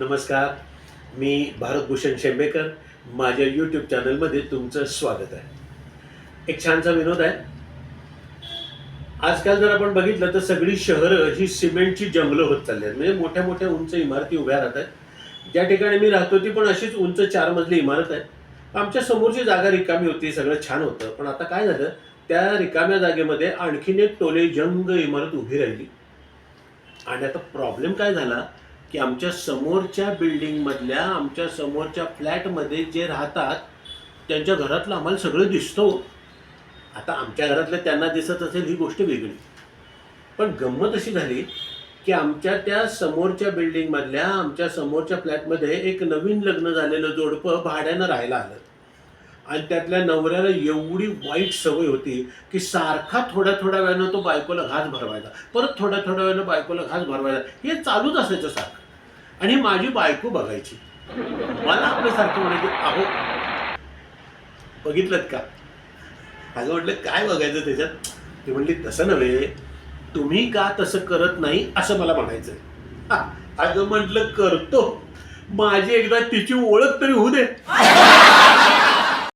नमस्कार. मी भारतभूषण शेंबेकर. माझ्या यूट्यूब चॅनलमध्ये तुमचं स्वागत आहे. एक छानसा विनोद आहे. आजकाल जर आपण बघितलं तर सगळी शहरं ही सिमेंटची जंगलं होत चालली आहेत. म्हणजे मोठ्या मोठ्या उंच इमारती उभ्या राहत आहेत. ज्या ठिकाणी मी राहतो ती पण अशीच उंच चार मजली इमारत आहे. आमच्या समोरची जागा रिकामी होती सगळं छान होतं. पण आता काय झालं? त्या रिकाम्या जागेमध्ये आणखीन एक टोले जंग इमारत उभी राहिली. आणि आता प्रॉब्लेम काय झाला? की आमच्या समोरच्या बिल्डिंगमधल्या आमच्या समोरच्या फ्लॅटमध्ये जे राहतात त्यांच्या घरातलं आम्हाला सगळं दिसतो. आता आमच्या घरातलं त्यांना दिसत असेल ही गोष्ट वेगळी. पण गंमत अशी झाली की आमच्या त्या समोरच्या बिल्डिंगमधल्या आमच्या समोरच्या फ्लॅटमध्ये एक नवीन लग्न झालेलं जोडपं भाड्यानं राहायला आलं. आणि त्यातल्या नवऱ्याला एवढी वाईट सवय होती की सारखा थोड्या थोड्या वेळानं तो बायकोला घास भरवायचा. परत थोड्या थोड्या वेळानं बायकोला घास भरवायचा. हे चालूच असायचं सारखं. आणि माझी बायको बघायची. मला आपल्यासारखं म्हणायचे अहो बघितलं का? माझं म्हटलं काय बघायचं त्याच्यात? ते म्हणली तसं नव्हे. तुम्ही का तसं करत नाही असं मला म्हणायचं हा, अगं म्हटलं करतो. माझी एकदा तिची ओळख तरी होऊ दे.